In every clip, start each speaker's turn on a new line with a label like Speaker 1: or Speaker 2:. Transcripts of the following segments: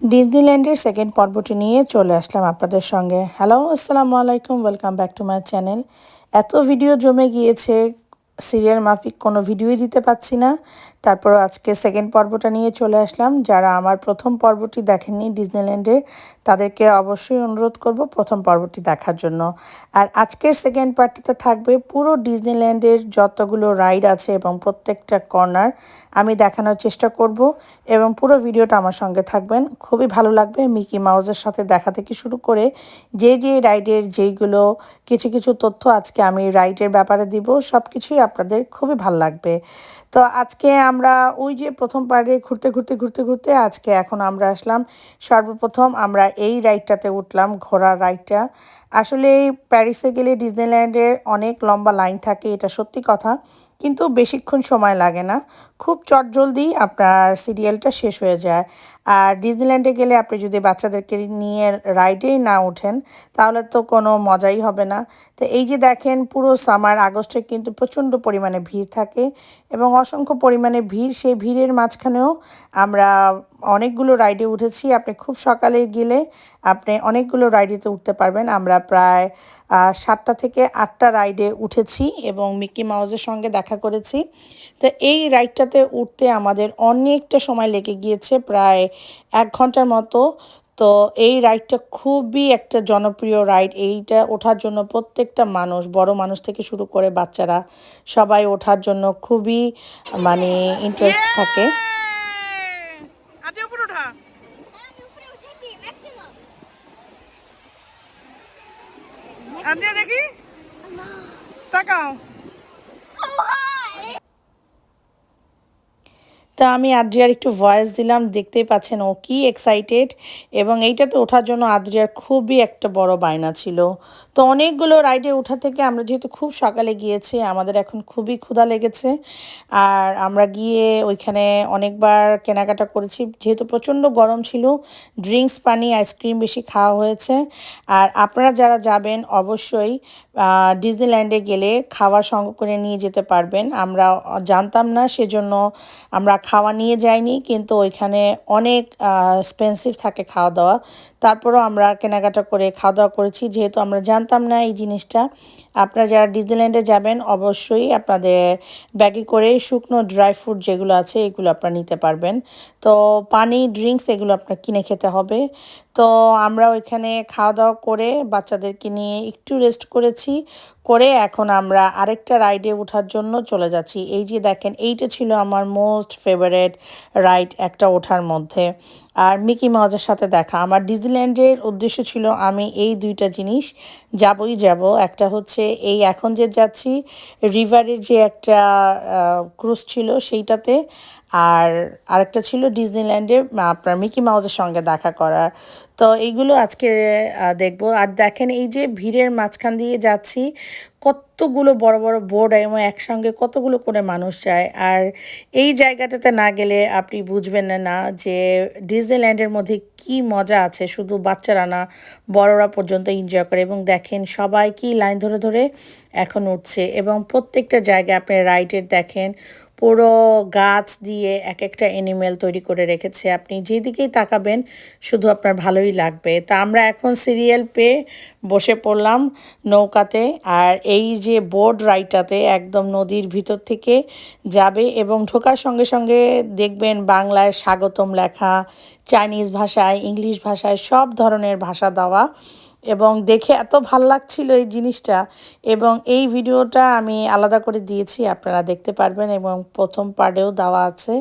Speaker 1: ডিজনিল্যান্ডের second পর্বটি নিয়ে চলে আসলাম আপনাদের সঙ্গে। হ্যালো আসসালামু আলাইকুম welcome back to my channel এত ভিডিও জমে গিয়েছে সিরিয়াল মাফিক কোনো ভিডিওই দিতে পাচ্ছি না। তারপর আজকে সেকেন্ড পর্বটা নিয়ে চলে আসলাম। যারা আমার প্রথম পর্বটি দেখেননি ডিজনিল্যান্ডের, তাদেরকে অবশ্যই অনুরোধ করব প্রথম পর্বটি দেখার জন্য। আর আজকের সেকেন্ড পার্টিতে থাকবে পুরো ডিজনিল্যান্ডের যতগুলো রাইড আছে এবং প্রত্যেকটা কর্নার আমি দেখানোর চেষ্টা করব এবং পুরো ভিডিওটা আমার সঙ্গে থাকবেন। খুবই ভালো লাগবে মিকি মাউজের সাথে দেখা থেকে শুরু করে যে যে রাইডের যেইগুলো কিছু কিছু তথ্য আজকে আমি রাইডের ব্যাপারে দিব সব কিছুই আপনাদের খুবই ভালো লাগবে। তো আজকে আমরা ওই যে প্রথম পার্কে ঘুরতে ঘুরতে ঘুরতে ঘুরতে আজকে এখন আমরা আসলাম। সর্বপ্রথম আমরা এই রাইডটাতে উঠলাম ঘোড়ার রাইডটা আসলে প্যারিসে গেলে ডিজনিল্যান্ডের অনেক লম্বা লাইন থাকে, এটা সত্যি কথা। কিন্তু বেশিক্ষণ সময় লাগে না। খুব চটজলদি আপনার সিরিয়ালটা শেষ হয়ে যায়। আর ডিজনিল্যান্ডে গেলে আপনি যদি বাচ্চাদেরকে নিয়ে রাইডেই না ওঠেন, তাহলে তো কোনো মজাই হবে না। তো এই যে দেখেন, পুরো সামার আগস্টে কিন্তু প্রচণ্ড পরিমাণে ভিড় থাকে এবং অসংখ্য পরিমাণে ভিড়, সেই ভিড়ের মাঝখানেও আমরা অনেকগুলো রাইডে উঠেছি। আপনি খুব সকালে গেলে আপনি অনেকগুলো রাইডেতে উঠতে পারবেন। আমরা প্রায় সাতটা থেকে আটটা রাইডে উঠেছি এবং মিকি মাউজের সঙ্গে দেখা করেছি। তো এই রাইডটাতে উঠতে আমাদের অনেকটা সময় লেগে গিয়েছে, প্রায় এক ঘণ্টার মতো। তো এই রাইডটা খুবই একটা জনপ্রিয় রাইড এইটা ওঠার জন্য প্রত্যেকটা মানুষ, বড় মানুষ থেকে শুরু করে বাচ্চারা সবাই ওঠার জন্য খুবই মানে ইন্টারেস্ট থাকে।
Speaker 2: আজকে উপরে ওঠা আজকে দেখি তাকাও
Speaker 1: তা আমি আদ্রিয়ার একটু ভয়েস দিলাম, দেখতেই পাচ্ছেন ও কি এক্সাইটেড এবং এইটাতে ওঠার জন্য আদ্রিয়ার খুবই একটা বড় বায়না ছিল। তো অনেকগুলো রাইডে ওঠা থেকে আমরা যেহেতু খুব সকালে গিয়েছি, আমাদের এখন খুবই ক্ষুধা লেগেছে। আর আমরা গিয়ে ওইখানে অনেকবার কেনাকাটা করেছি, যেহেতু প্রচণ্ড গরম ছিল ড্রিঙ্কস পানি আইসক্রিম বেশি খাওয়া হয়েছে। আর আপনারা যারা যাবেন, অবশ্যই ডিজনিল্যান্ডে গেলে খাওয়া সঙ্গ করে নিয়ে যেতে পারবেন। আমরা জানতাম না, সেজন্য আমরা খাওয়া নিয়ে যাইনি, কিন্তু ওইখানে অনেক এক্সপেন্সিভ থাকে খাওয়া দাওয়া তারপরও আমরা কেনাকাটা করে খাওয়া দাওয়া করেছি, যেহেতু আমরা জানতাম না এই জিনিসটা। আপনারা যারা ডিজনিল্যান্ডে যাবেন, অবশ্যই আপনাদের ব্যাগে করে শুকনো ড্রাই ফ্রুট যেগুলো আছে, এগুলো আপনারা নিতে পারবেন। তো পানি, ড্রিঙ্কস, এগুলো আপনার কিনে খেতে হবে। তো আমরা ওইখানে খাওয়া দাওয়া করে বাচ্চাদেরকে নিয়ে একটু রেস্ট করেছি। করে এখন আমরা আরেকটা রাইডে ওঠার জন্য চলে যাচ্ছি। এই যে দেখেন, এইটা ছিল আমার মোস্ট ফেভারেট রাইড একটা ওঠার মধ্যে। আর মিকি মাউজের সাথে দেখা। আমার ডিজনিল্যান্ডের উদ্দেশ্য ছিল, আমি এই দুইটা জিনিস যাবই যাব। একটা হচ্ছে এই এখন যে যাচ্ছি, রিভারের যে একটা ক্রুজ ছিল সেইটাতে। আর আরেকটা ছিল ডিজনিল্যান্ডে, আপনার মিকি মাউজের সঙ্গে দেখা করার। তো এইগুলো আজকে দেখব। আর দেখেন এই যে ভিড়ের মাঝখান দিয়ে যাচ্ছি কতগুলো বড় বড় বোর্ড এবং একসঙ্গে কতগুলো করে মানুষ যায়। আর এই জায়গাটাতে না গেলে আপনি বুঝবেন না যে ডিজনিল্যান্ডের মধ্যে কি মজা আছে। শুধু বাচ্চারা না, বড়রা পর্যন্ত এনজয় করে এবং দেখেন সবাই কি লাইন ধরে ধরে এখন উঠছে। এবং প্রত্যেকটা জায়গায় আপনি রাইডের দেখেন পুরো গাছ দিয়ে এক একটা অ্যানিমেল তৈরি করে রেখেছে। আপনি যেদিকেই তাকাবেন, শুধু আপনার ভালোই লাগবে। তা আমরা এখন সিরিয়াল পেয়ে বসে পড়লাম নৌকাতে আর এই যে বোর্ড রাইটাতে একদম নদীর ভিতর থেকে যাবে এবং ঢোকার সঙ্গে সঙ্গে দেখবেন বাংলায় স্বাগতম লেখা চাইনিজ ভাষায় ইংলিশ ভাষায় সব ধরনের ভাষা দেওয়া এবং দেখে এত ভালো লাগছিল এই জিনিসটা এবং এই ভিডিওটা আমি আলাদা করে দিয়েছি, আপনারা দেখতে পারবেন এবং প্রথম পার্টেও দেওয়া আছে।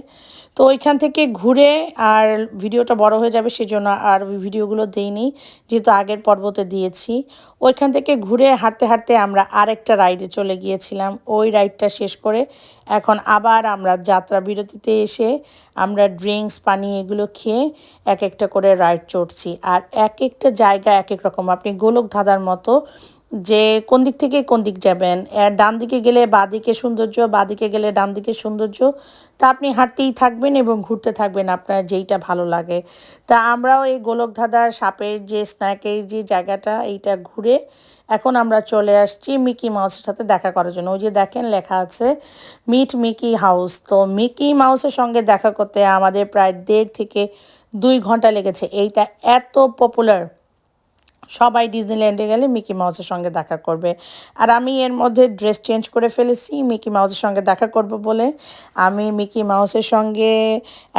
Speaker 1: তো ওইখান থেকে ঘুরে আর ভিডিওটা বড় হয়ে যাবে সেজন্য আর ভিডিওগুলো দিইনি, যেহেতু আগের পর্বতে দিয়েছি। ওইখান থেকে ঘুরে হাঁটতে হাঁটতে আমরা আরেকটা রাইডে চলে গিয়েছিলাম, ওই রাইডটা শেষ করে এখন আবার আমরা যাত্রা বিরতিতে এসে আমরা ড্রিঙ্কস, পানি এগুলো খেয়ে এক একটা করে রাইড চড়ছি। আর এক একটা জায়গা এক এক রকম আপনি গোলক ধাঁধার মতো যে কোন দিক থেকে কোন দিক যাবেন ডান দিকে গেলে বা দিকে সৌন্দর্য, বা দিকে গেলে ডান দিকে সৌন্দর্য, তা আপনি হাঁটতেই থাকবেন এবং ঘুরতে থাকবেন আপনার যেইটা ভালো লাগে। তা আমরাও এই গোলক ধাঁধার সাপের যে স্ন্যাকের যে জায়গাটা এইটা ঘুরে এখন আমরা চলে আসছি মিকি মাউসের সাথে দেখা করার জন্য। ওই যে দেখেন লেখা আছে মিট মিকি হাউস তো মিকি মাউসের সঙ্গে দেখা করতে আমাদের প্রায় দেড় থেকে দুই ঘণ্টা লেগেছে। এইটা এত পপুলার সবাই ডিজনিল্যান্ডে গেলে মিকি মাউসের সঙ্গে দেখা করবে। আর আমি এর মধ্যে ড্রেস চেঞ্জ করে ফেলেছি, মিকি মাউসের সঙ্গে দেখা করব বলে। আমি মিকি মাউসের সঙ্গে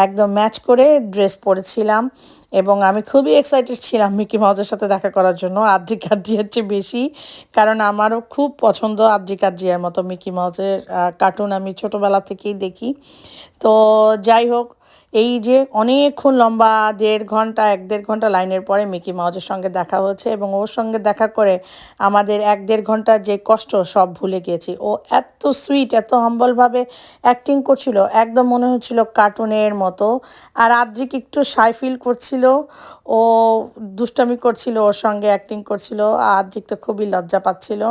Speaker 1: একদম ম্যাচ করে ড্রেস পরেছিলাম এবং আমি খুবই এক্সাইটেড ছিলাম মিকি মাউসের সাথে দেখা করার জন্য আদ্রি কার্জিয়ার চেয়ে বেশি। কারণ আমারও খুব পছন্দ আদ্রি কার্জিয়ার মতো মিকি মাউসের কার্টুন আমি ছোটোবেলা থেকেই দেখি। তো যাই হোক এই যে অনেকক্ষণ লম্বা দেড় ঘণ্টা, এক দেড় ঘণ্টা লাইনের পরে মিকি মাউজের সঙ্গে দেখা হয়েছে এবং ওর সঙ্গে দেখা করে আমাদের এক দেড় ঘণ্টার যে কষ্ট সব ভুলে গিয়েছি। ও এত সুইট এত হাম্বলভাবে অ্যাক্টিং করছিল, একদম মনে হচ্ছিল কার্টুনের মতো। আর আদ্রিক একটু সাই ফিল করছিল, ও দুষ্টামি করছিল, ওর সঙ্গে অ্যাক্টিং করছিল আদ্রিক তো খুবই লজ্জা পাচ্ছিল।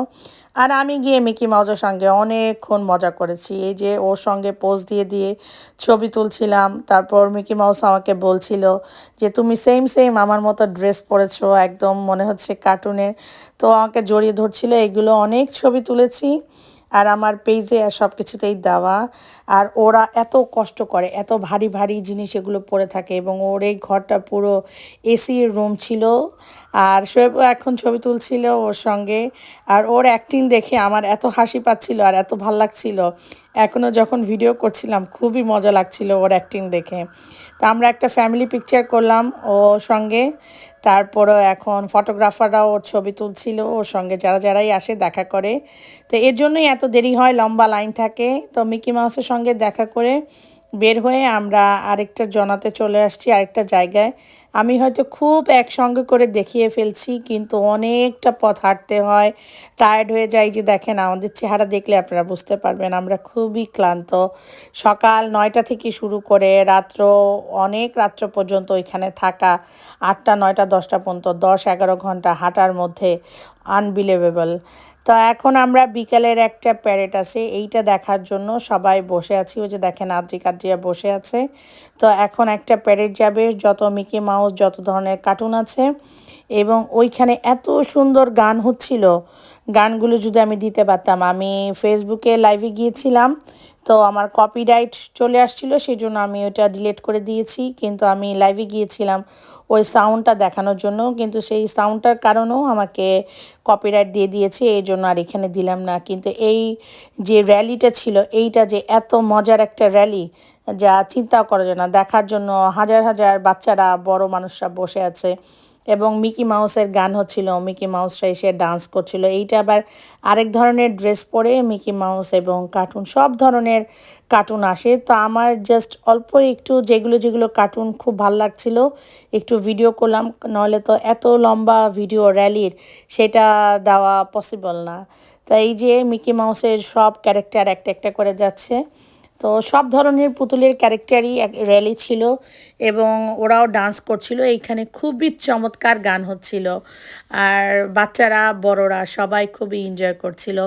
Speaker 1: আর আমি গিয়ে মিকি মাউজের সঙ্গে অনেকক্ষণ মজা করেছি। এই যে ওর সঙ্গে পোজ দিয়ে দিয়ে ছবি তুলছিলাম, তারপর মিকি মাউস আমাকে বলছিল যে, তুমি সেম সেম আমার মতো ড্রেস পরেছো, একদম মনে হচ্ছে কার্টুনের তো আমাকে জড়িয়ে ধরছিল, এগুলো অনেক ছবি তুলেছি। আর আমার পেজে সব কিছুতেই দেওয়া। আর ওরা এত কষ্ট করে, এত ভারী ভারী জিনিস এগুলো পরে থাকে এবং ওর এই ঘরটা পুরো এসির রুম ছিল। আর শোয়েব এখন ছবি তুলছিল ওর সঙ্গে। আর ওর অ্যাক্টিং দেখে আমার এত হাসি পাচ্ছিল আর এত ভালো লাগছিল। এখনও যখন ভিডিও করছিলাম, খুবই মজা লাগছিল ওর অ্যাক্টিং দেখে। তা আমরা একটা ফ্যামিলি পিকচার করলাম ওর সঙ্গে। তারপরও এখন ফটোগ্রাফাররাও ওর ছবি তুলছিল, ওর সঙ্গে যারা যারাই আসে দেখা করে। তো এর জন্যই এত দেরি হয়, লম্বা লাইন থাকে। তো মিকি মাউসের সঙ্গে দেখা করে বের হয়ে আমরা আরেকটা জনাতে চলে আসছি, আরেকটা জায়গায়। আমি হয়তো খুব একসঙ্গে করে দেখিয়ে ফেলছি, কিন্তু অনেকটা পথ হাঁটতে হয়। টায়ার্ড হয়ে যাই যে দেখেন, আমাদের চেহারা দেখলে আপনারা বুঝতে পারবেন, আমরা খুবই ক্লান্ত। সকাল নয়টা থেকে শুরু করে রাত্র, অনেক রাত্র পর্যন্ত ওইখানে থাকা, আটটা, নয়টা, দশটা পর্যন্ত, দশ, এগারো ঘণ্টা হাঁটার মধ্যে আনবিলিভেবল তো এখন আমরা বিকালের একটা প্যারেড আছে, এইটা দেখার জন্য সবাই বসে আছি। ওই যে দেখেন আদ্রি কাদ্রিয়া বসে আছে। তো এখন একটা প্যারেড যাবে, যত মিকি মাউস, যত ধরনের কার্টুন আছে। এবং ওইখানে এত সুন্দর গান হচ্ছিল। গানগুলো যদি আমি দিতে পারতাম, আমি ফেসবুকে লাইভে গিয়েছিলাম। তো আমার কপিরাইট চলে আসছিল সেই জন্য আমি ওটা ডিলিট করে দিয়েছি। কিন্তু আমি লাইভে গিয়েছিলাম ওই সাউন্ডটা দেখানোর জন্য, কিন্তু সেই সাউন্ডটার কারণেও আমাকে কপিরাইট দিয়ে দিয়েছে, এই জন্য আর এখানে দিলাম না। কিন্তু এই যে র্যালিটা ছিল, এইটা যে এত মজার একটা র্যালি যা চিন্তাও করা যায় না। দেখার জন্য হাজার হাজার বাচ্চারা, বড় মানুষরা বসে আছে। এবং মিকি মাউসের গান হচ্ছিল, মিকি মাউসরা এসে ডান্স করছিল। এইটা আবার আরেক ধরনের ড্রেস পরে মিকি মাউস এবং কার্টুন সব ধরনের কার্টুন আসে। তো আমার জাস্ট অল্প একটু যেগুলো যেগুলো কার্টুন খুব ভালো লাগছিল, একটু ভিডিও করলাম, নইলে তো এত লম্বা ভিডিও র্যালির সেটা দেওয়া পসিবল না। তাই এই যে মিকি মাউসের সব ক্যারেক্টার একটা একটা করে যাচ্ছে। তো সব ধরনের পুতুলের ক্যারেক্টারই এক র্যালি ছিল এবং ওরাও ডান্স করছিল। এইখানে খুবই চমৎকার গান হচ্ছিল। আর বাচ্চারা, বড়রা সবাই খুবই এনজয় করছিল।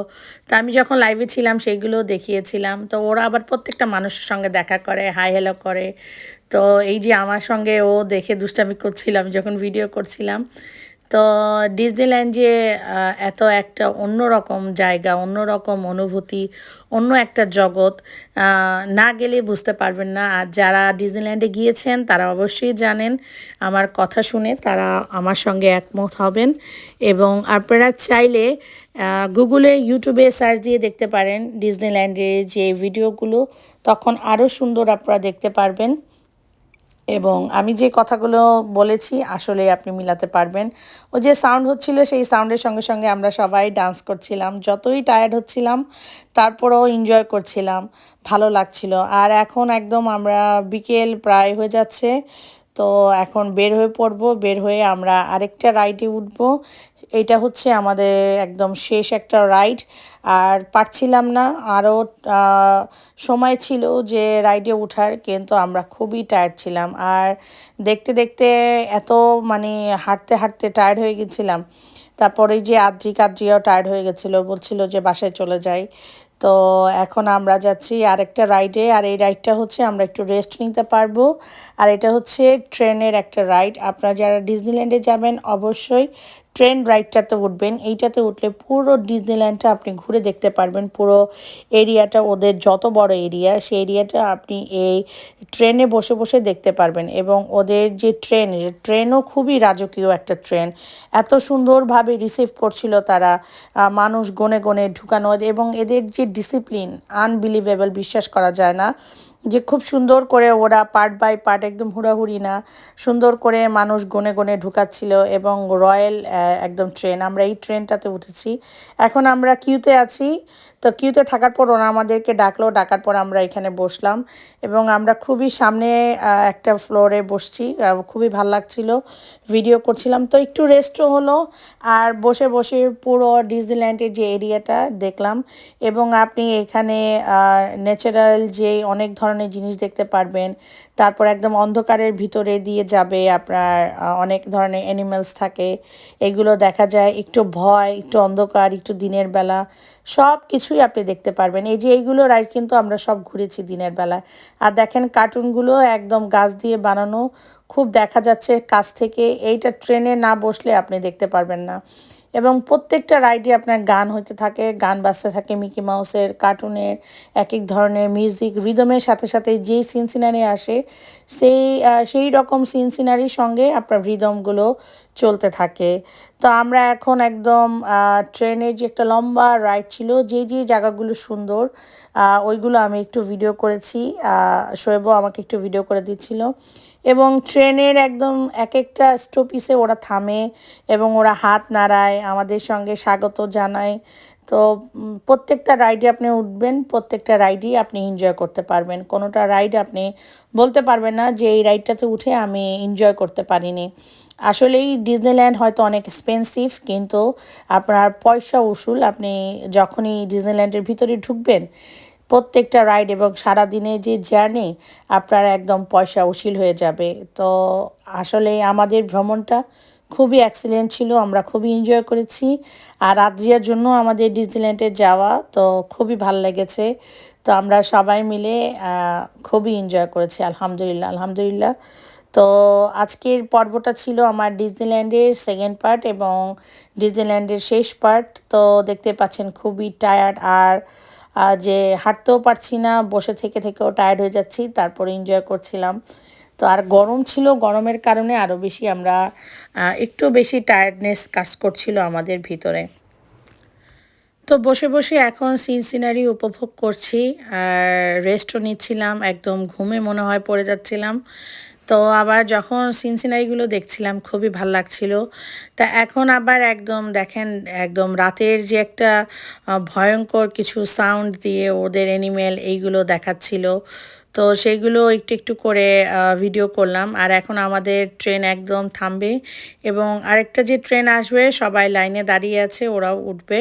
Speaker 1: তা আমি যখন লাইভে ছিলাম, সেইগুলো দেখিয়েছিলাম। তো ওরা আবার প্রত্যেকটা মানুষের সঙ্গে দেখা করে হাই হ্যালো করে। তো এই যে আমার সঙ্গে ও দেখে দুষ্টামি করছিল, আমি যখন ভিডিও করছিলাম তো ডিজনিল্যান্ড যে এত একটা অন্যরকম জায়গা, অন্যরকম অনুভূতি, অন্য একটা জগৎ না গেলে বুঝতে পারবেন না। আর যারা ডিজনিল্যান্ডে গিয়েছেন, তারা অবশ্যই জানেন, আমার কথা শুনে তারা আমার সঙ্গে একমত হবেন। এবং আপনারা চাইলে গুগলে ইউটিউবে সার্চ দিয়ে দেখতে পারেন ডিজনিল্যান্ডের যে ভিডিওগুলো তখন আরও সুন্দর আপনারা দেখতে পারবেন। এবং আমি যে কথাগুলো বলেছি আসলে আপনি মিলাতে পারবেন। ও যে সাউন্ড হচ্ছিল, সেই সাউন্ডের সঙ্গে সঙ্গে আমরা সবাই ডান্স করছিলাম। যতই টায়ার্ড হচ্ছিলাম, তারপরেও এনজয় করছিলাম। ভালো লাগছিল। আর এখন একদম আমরা বিকেল প্রায় হয়ে যাচ্ছে। তো এখন বের হয়ে পড়ব, বের হয়ে আমরা আরেকটা রাইডে উঠব। এটা হচ্ছে আমাদের একদম শেষ একটা রাইড আর পারছিলাম না। আরও সময় ছিল যে রাইডে ওঠার কিন্তু আমরা খুবই টায়ার্ড ছিলাম। আর দেখতে দেখতে এত মানে হাঁটতে হাঁটতে টায়ার্ড হয়ে গেছিলাম। তারপরে যে আদ্রি কাদ্রিয়াও টায়ার্ড হয়ে গেছিল, বলছিল যে বাসায় চলে যাই। তো এখন আমরা যাচ্ছি আরেকটা রাইডে আর এই রাইডটা হচ্ছে আমরা একটু রেস্ট নিতে পারব। আর এটা হচ্ছে ট্রেনের একটা রাইড আপনারা যারা ডিজনিল্যান্ডে যাবেন, অবশ্যই ট্রেন রাইডটাতে উঠবেন, এইটাতে উঠলে পুরো ডিজনিল্যান্ডটা আপনি ঘুরে দেখতে পারবেন। পুরো এরিয়াটা ওদের যত বড় এরিয়া, সেই এরিয়াটা আপনি এই ট্রেনে বসে বসে দেখতে পারবেন। এবং ওদের যে ট্রেন ট্রেনও খুবই রাজকীয় একটা ট্রেন। এত সুন্দরভাবে রিসিভ করছিল তারা মানুষ গনে গনে ঢুকানো। এবং এদের যে ডিসিপ্লিন, আনবিলিভেবল, বিশ্বাস করা যায় না। যে খুব সুন্দর করে ওরা পার্ট বাই পার্ট একদম হুড়াহুড়ি না, সুন্দর করে মানুষ গনে গনে ঢুকাচ্ছিল এবং রয়্যাল একদম ট্রেন আমরা এই ট্রেনটাতে উঠেছি। এখন আমরা কিউতে আছি। তো কিউতে থাকার পর ওরা আমাদেরকে ডাকলো, ডাকার পর আমরা এখানে বসলাম এবং আমরা খুবই সামনে একটা ফ্লোরে বসছি খুবই ভালো লাগছিল ভিডিও করছিলাম। তো একটু রেস্টও হলো আর বসে বসে পুরো ডিজনিল্যান্ডের যে এরিয়াটা দেখলাম এবং আপনি এখানে ন্যাচারাল যে অনেক ধরনের জিনিস দেখতে পারবেন, তারপর একদম অন্ধকারের ভিতরে দিয়ে যাবে আপনার অনেক ধরনের অ্যানিমেলস থাকে, এগুলো দেখা যায়। একটু ভয়, একটু অন্ধকার, একটু দিনের বেলা। সব কিছুই আপনি দেখতে পারবেন। এই যে এইগুলো রাইড কিন্তু আমরা সব ঘুরেছি দিনের বেলায়। আর দেখেন কার্টুনগুলো একদম গাছ দিয়ে বানানো, খুব দেখা যাচ্ছে কাছ থেকে। এইটা ট্রেনে না বসলে আপনি দেখতে পারবেন না। এবং প্রত্যেকটা রাইডে আপনার গান হতে থাকে, গান বাজতে থাকে মিকি মাউসের, কার্টুনের এক এক ধরনের মিউজিক রিদমের সাথে সাথে যেই সিন সিনারি আসে, সেই সেই রকম সিন সিনারির সঙ্গে আপনার রিদমগুলো চলতে থাকে। তো আমরা এখন একদম ট্রেনের যে একটা লম্বা রাইড ছিল, যে যে জায়গাগুলো সুন্দর ওইগুলো আমি একটু ভিডিও করেছি। শোয়েবও আমাকে একটু ভিডিও করে দিচ্ছিল। এবং ট্রেনের একদম এক একটা স্টপিসে ওরা থামে এবং ওরা হাত নাড়ায়, আমাদের সঙ্গে স্বাগত জানায়। তো প্রত্যেকটা রাইডে আপনি উঠবেন, প্রত্যেকটা রাইডই আপনি এনজয় করতে পারবেন। কোনোটা রাইড আপনি বলতে পারবেন না যে, এই রাইডটাতে উঠে আমি এনজয় করতে পারিনি। আসলেই ডিজনিল্যান্ড হয়তো অনেক এক্সপেন্সিভ কিন্তু আপনার পয়সা উসুল, আপনি যখনই ডিজনিল্যান্ডের ভিতরে ঢুকবেন, প্রত্যেকটা রাইড এবং সারাদিনের যে জার্নি আপনার একদম পয়সা উসিল হয়ে যাবে। তো আসলে আমাদের ভ্রমণটা খুবই অ্যাক্সিডেন্ট ছিল, আমরা খুবই এনজয় করেছি। আর আদ্রিয়ার জন্য আমাদের ডিজনিল্যান্ডে যাওয়া তো খুবই ভালো লেগেছে। তো আমরা সবাই মিলে খুবই এনজয় করেছি, আলহামদুলিল্লাহ আলহামদুলিল্লাহ। তো আজকের পর্বটা ছিল আমার ডিজনিল্যান্ডের সেকেন্ড পার্ট এবং ডিজনিল্যান্ডের শেষ পার্ট তো দেখতে পাচ্ছেন খুবই টায়ার্ড আর যে হাঁটতেও পারছি না, বসে থেকে থেকেও টায়ার্ড হয়ে যাচ্ছি, তারপর এনজয় করছিলাম। তো আর গরম ছিল, গরমের কারণে আরও বেশি আমরা একটু বেশি টায়ার্ডনেস কাজ করছিল আমাদের ভিতরে। তো বসে বসে এখন সিন সিনারি উপভোগ করছি, আর রেস্টও নিচ্ছিলাম, একদম ঘুমে মনে হয় পড়ে যাচ্ছিলাম। তো আবার যখন সিন সিনারিগুলো দেখছিলাম, খুবই ভালো লাগছিল। তা এখন আবার একদম দেখেন, একদম রাতের যে একটা ভয়ঙ্কর কিছু সাউন্ড দিয়ে ওদের অ্যানিমেল এইগুলো দেখাচ্ছিল। তো সেইগুলো একটু একটু করে ভিডিও করলাম। আর এখন আমাদের ট্রেন একদম থামবে এবং আরেকটা যে ট্রেন আসবে, সবাই লাইনে দাঁড়িয়ে আছে, ওরাও উঠবে।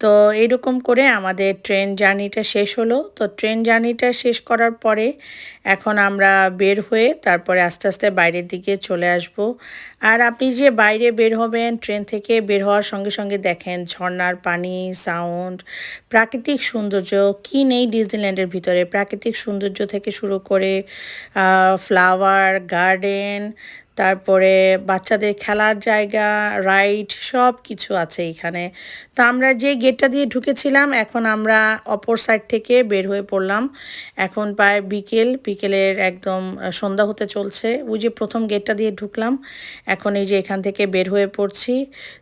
Speaker 1: তো এইরকম করে আমাদের ট্রেন জার্নিটা শেষ হলো। তো ট্রেন জার্নিটা শেষ করার পরে এখন আমরা বের হয়ে তারপরে আস্তে আস্তে বাইরের দিকে চলে আসব। আর আপনি যে বাইরে বের হবেন ট্রেন থেকে বের হওয়ার সঙ্গে সঙ্গে দেখেন ঝর্ণার পানি সাউন্ড প্রাকৃতিক সৌন্দর্য, কী নেই ডিজনিল্যান্ডের ভিতরে। প্রাকৃতিক সৌন্দর্য থেকে শুরু করে ফ্লাওয়ার গার্ডেন তারপরে বাচ্চাদের খেলার জায়গা রাইড সব কিছু আছে এখানে। তা আমরা যে গেটটা দিয়ে ঢুকেছিলাম, এখন আমরা অপর সাইড থেকে বের হয়ে পড়লাম। এখন প্রায় বিকেল, বিকেলের একদম সন্ধ্যা হতে চলছে। ওই যে প্রথম গেটটা দিয়ে ঢুকলাম, এখন এই যে এখান থেকে বের হয়ে পড়ছি।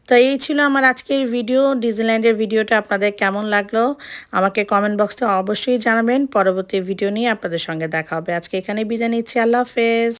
Speaker 1: তো এই ছিল আমার আজকের ভিডিও ডিজনিল্যান্ডের ভিডিওটা আপনাদের কেমন লাগল? আমাকে কমেন্ট বক্সে অবশ্যই জানাবেন। পরবর্তী ভিডিও নিয়ে আপনাদের সঙ্গে দেখা হবে। আজকে এখানে বিদায় নিচ্ছি। আল্লাহ হাফেজ।